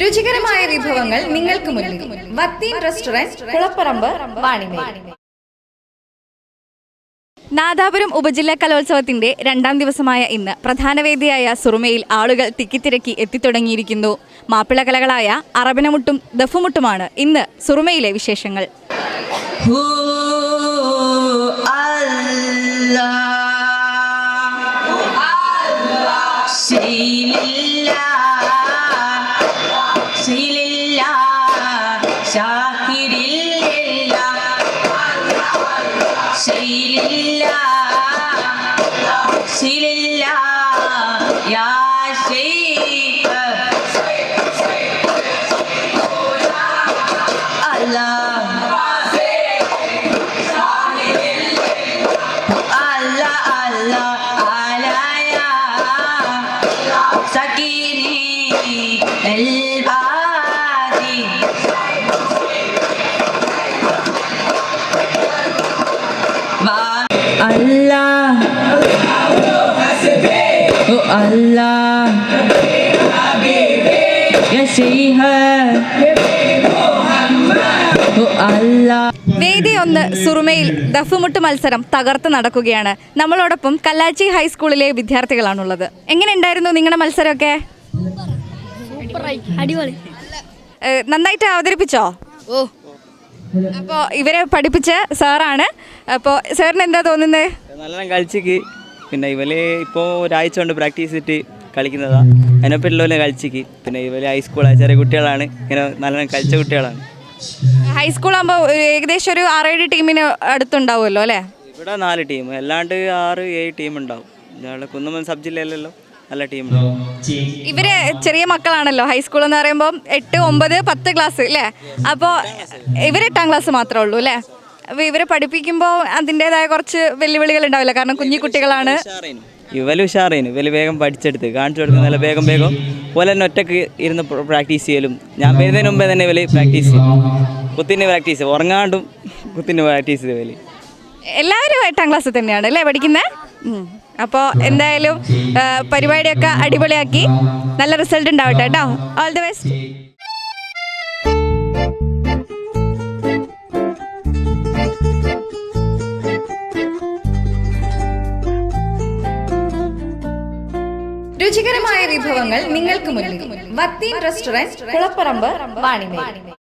രുചികരമായ വിഭവങ്ങൾ നിങ്ങൾക്ക് മുന്നിൽ വത്തീൻ റെസ്റ്റോറന്റ് കുളപ്പറമ്പ് വാണിമേൽ. നാദാപുരം ഉപജില്ലാ കലോത്സവത്തിന്റെ രണ്ടാം ദിവസമായ ഇന്ന് പ്രധാന വേദിയായ സുറുമയിൽ ആളുകൾ തിക്കിത്തിരക്കി എത്തിത്തുടങ്ങിയിരിക്കുന്നു. മാപ്പിള കലകളായ അറബനമുട്ടും ദഫുമുട്ടുമാണ് ഇന്ന് സുറുമയിലെ വിശേഷങ്ങൾ. Allah Allah വേദി ഒന്ന് സുറുമയിൽ ദഫുമുട്ട് മത്സരം തകർത്ത് നടക്കുകയാണ്. നമ്മളോടൊപ്പം കല്ലാച്ചി ഹൈസ്കൂളിലെ വിദ്യാർത്ഥികളാണുള്ളത്. എങ്ങനെയുണ്ടായിരുന്നു നിങ്ങളുടെ മത്സരമൊക്കെ? അടിപൊളി. നന്നായിട്ട് അവതരിപ്പിച്ചോ? ഓ. അപ്പോൾ ഇവരെ പഠിപ്പിച്ച സാറാണ്. അപ്പോൾ സാറിന് എന്താ തോന്നുന്നത് കളിച്ചിക്ക് പിന്നെ ഇവൽ ഇപ്പോൾ ഒരാഴ്ച കൊണ്ട് പ്രാക്ടീസ് ചെയ്തിട്ട് കളിക്കുന്നതാ. അതിനെപ്പറ്റിയുള്ള കളിച്ചിക്ക്. പിന്നെ ഇവൽ ഹൈസ്കൂൾ ചെറിയ കുട്ടികളാണ്. ഇങ്ങനെ നല്ല കളിച്ച കുട്ടികളാണ്. ഹൈസ്കൂൾ ആകുമ്പോൾ ഏകദേശം ഒരു ആറേഴ് ടീമിന് അടുത്തുണ്ടാവുമല്ലോ അല്ലേ? ഇവിടെ നാല് ടീം. അല്ലാണ്ട് ആറ് ഏഴ് ടീം ഉണ്ടാവും. ഞങ്ങളുടെ കുന്നമൻ സബ് ജില്ലയിലല്ലോ നല്ല ടീം ഇവർ ചെറിയ മക്കളാണല്ലോ. ഹൈസ്കൂൾ എന്ന് പറയുമ്പോൾ എട്ട് ഒമ്പത് പത്ത് ക്ലാസ് അല്ലേ അപ്പോൾ ഇവർ എട്ടാം ക്ലാസ് മാത്രമേ ഉള്ളൂ അല്ലേ അപ്പോൾ ഇവരെ പഠിപ്പിക്കുമ്പോൾ അതിന്റെതായ കുറച്ച് വെല്ലുവിളികൾ ഉണ്ടാവില്ല. കാരണം കുഞ്ഞു കുട്ടികളാണ്. ഇവൽ ഉഷാറേനു വലിയ വേഗം പഠിച്ചെടുത്ത് കാണിച്ചു കൊടുത്ത് നല്ല വേഗം വേഗം. പോലെ തന്നെ ഒറ്റയ്ക്ക് ഇരുന്ന് പ്രാക്ടീസ് ചെയ്യലും. ഞാൻ വരുന്നതിന് മുമ്പേ തന്നെ ഇവൽ പ്രാക്ടീസ് ചെയ്യും. കുത്തിന് പ്രാക്ടീസ്. ഉറങ്ങാണ്ടും കുത്തിന് പ്രാക്ടീസ് ചെയ്ത് ഇവൽ. എല്ലാവരും എട്ടാം ക്ലാസ്സിൽ തന്നെയാണ് അല്ലേ പഠിക്കുന്നത് അപ്പോൾ എന്തായാലും പരിപാടിയൊക്കെ അടിപൊളിയാക്കി. നല്ല റിസൾട്ട് ഉണ്ടാവട്ടെ കേട്ടോ ഓൾ ദി ബെസ്റ്റ് രുചികരമായ വിഭവങ്ങൾ നിങ്ങൾക്ക് മുന്നിൽ. വത്തീൻ റെസ്റ്റോറന്റ് കുളപ്പറമ്പ് വാണിമേൽ.